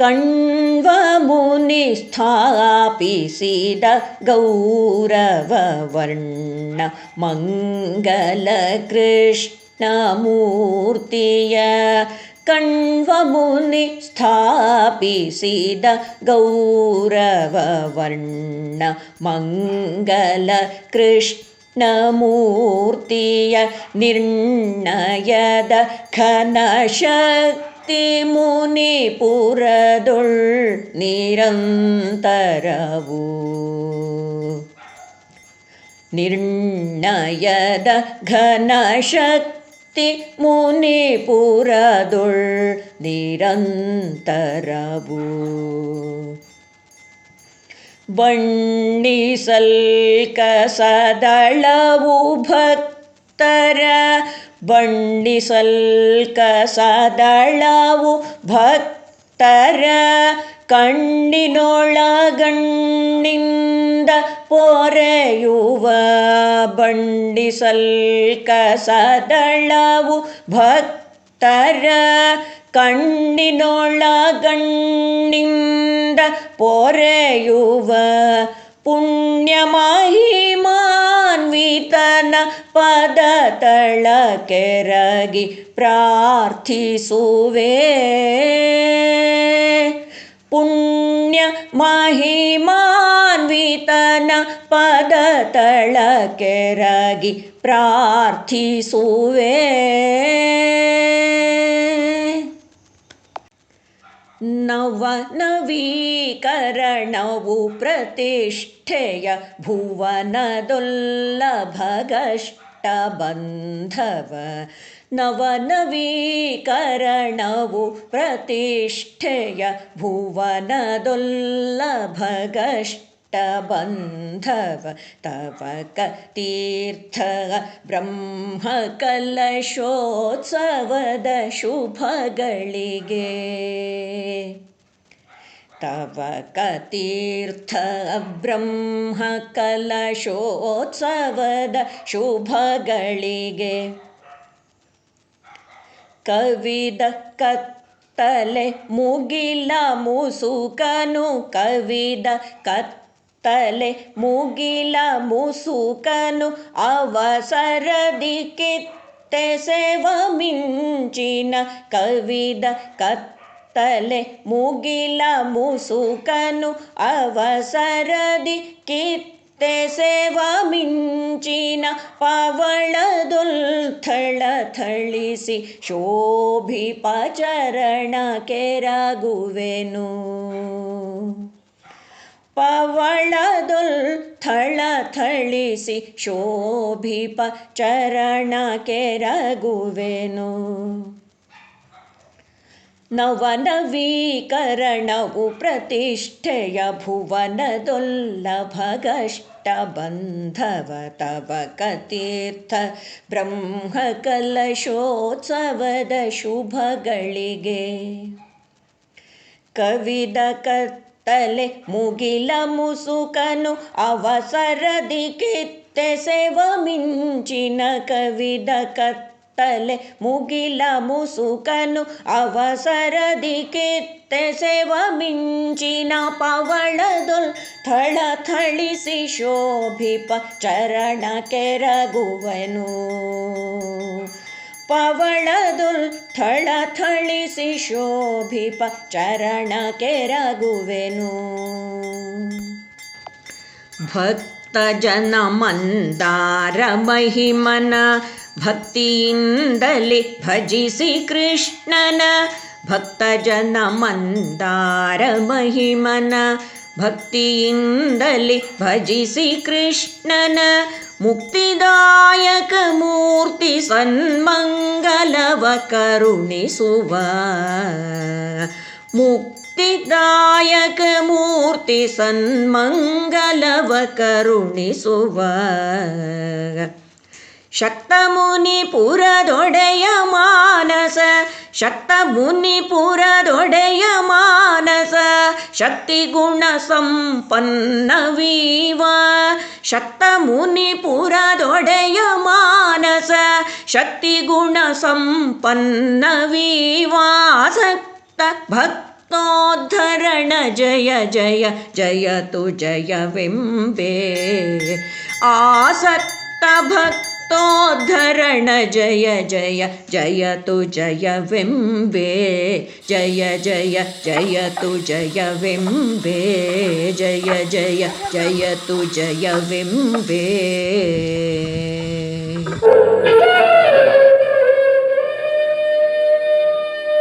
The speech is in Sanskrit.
कण्वमुनिस्थापिसीद गौरववर्ण मङ्गलकृष्णमूर्तिय कण्वमुनिस्थापिसीद गौरववर्ण मङ्गलकृष्णमूर्तिय निर्णयद ಮುನಿ ಪುರದೊಳ್ ನಿರಂತರವು ನಿರ್ಣಯದ ಘನಶಕ್ತಿ ಮುನಿಪುರದೊಳ್ ನಿರಂತರವು ಬಣ್ಣಿಸಲ್ಕ ಸದಳವು ಭಕ್ತರ ಬಂಡಿಸಲ್ಕ ಸದಳವು ಭಕ್ತರ ಕಣ್ಣಿನೊಳಗಣ್ಣಿಂದ ಪೊರೆಯುವ ಬಂಡಿಸಲ್ಕ ಸದಳವು ಭಕ್ತರ ಕಣ್ಣಿನೊಳಗಣ್ಣಿಂದ ಪೊರೆಯುವ ಪುಣ್ಯ ಮಹಿಮಾ ಪದ ತಳ ಕೆರಗಿ ಪ್ರಾರ್ಥಿಸುವೆ. ಪುಣ್ಯ ಮಹಿಮಾನ್ವಿತನ ಪದ ತಳ ಕೆರಗಿ ಪ್ರಾರ್ಥಿಸುವೆ. नवनवीकरणप्रतिष्ठय भुवनदुर्लभगष्टबन्धव नवनवीकरणौ प्रतिष्ठेय भुवनदुर्लभगष्ट ಭುವನದೊಲ್ಲಭಗಷ್ಟ ಬಂಧವ ತವ ಕತೀರ್ಥ ಬ್ರಹ್ಮಕಲಶೋತ್ಸವದ ಶುಭಗಳಿಗೆ ತವ ಕತೀರ್ಥ ಬ್ರಹ್ಮಕಲಶೋತ್ಸವದ ಶುಭಗಳಿಗೆ ಕವಿದ ಕತ್ತಲೆ ಮುಗಿಲ ಮುಸುಕನು ಕವಿದ ಕತ್ತಲೆ ಮುಗಿಲ ಮುಸುಕನು ಅವಸರದಿ ಕೆತ್ತೆಸೆವ ಮಿಂಚಿನ ಕವಿದ ಕತ್ತಲೆ ಮುಗಿಲ ಮುಸುಕನು ಅವಸರದಿ ಕೆತ್ತೆಸೆವ ಮಿಂಚಿನ ಪವಳದುಲ್ಥಳ ಥಳಿಸಿ ಶೋಭಿಪ ಚರಣ ಕೆರಗುವೆನು. ಪವಳದೊಲ್ ಥಳ ಥಳಿಸಿ ಶೋಭಿಪ ಚರಣ ಕೆರಗುವೆನು ನವನವೀಕರಣವು ಪ್ರತಿಷ್ಠೆಯ ಭುವನದೊಲ್ಲಭಗಷ್ಟ ಬಂಧವ ತವ ಕತೀರ್ಥ ಬ್ರಹ್ಮಕಲಶೋತ್ಸವದ ಶುಭಗಳಿಗೆ ಕವಿದ ಕತ್ತಲೆ ಮುಗಿಲ ಮುಸುಕನು ಅವಸರದಿ ಕಿತ್ತೆ ಸೇವ ಮಿಂಚಿನ ಕವಿದ ಕತ್ತಲೆ ಮುಗಿಲ ಮುಸುಕನು ಅವಸರದಿ ಕಿತ್ತೆ ಸೇವ ಮಿಂಚಿನ ಪವಳದೊಲ್ ಥಳ ಥಳಿಸಿ ಶೋಭಿಪ ಚರಣ ಕೆರಗುವನು. ಪವಳದೊಲ್ ಥಳ ಥಳಿಸಿ ಶೋಭಿಪ ಚರಣ ಕೆರಗುವೆನು ಭಕ್ತ ಜನ ಮಂದಾರ ಮಹಿಮನ ಭಕ್ತಿಯಿಂದಲೇ ಭಜಿಸಿ ಕೃಷ್ಣನ ಭಕ್ತ ಜನ ಮಂದಾರ ಮಹಿಮನ ಭಕ್ತಿಯಿಂದಲೇ ಭಜಿಸಿ ಕೃಷ್ಣನ मुक्तिदायकमूर्ति मूर्ति सन् मङ्गलवरुणीसुव मुक्तिदायक मूर्ति ಮುಕ್ತಿದಾಯಕ ಮೂರ್ತಿ ಸನ್ಮಂಗಲವ ಕರುಣಿಸುವ ಶಕ್ತ ಮುನಿಪುರದೊಡೆಯ ಮಾನಸ ಶಕ್ತ ಮುನಿಪುರದೊಡೆಯ ಮಾನಸ ಶಕ್ತಿ ಗುಣ ಸಂಪನ್ನವೀವ ಶಕ್ತ ಮುನಿಪುರದೊಡೆಯ ಮಾನಸ ಶಕ್ತಿ ಗುಣ ಸಂಪನ್ನವೀವಾಸಕ್ತ ಭಕ್ತ भक्तोद्धरण जय जय जयतु जय विम्बे आसक्तभक्तोद्धरण जय जय जयतु जय विम्बे। जय जय जयतु जय विम्बे। जय जय जयतु जय विम्बे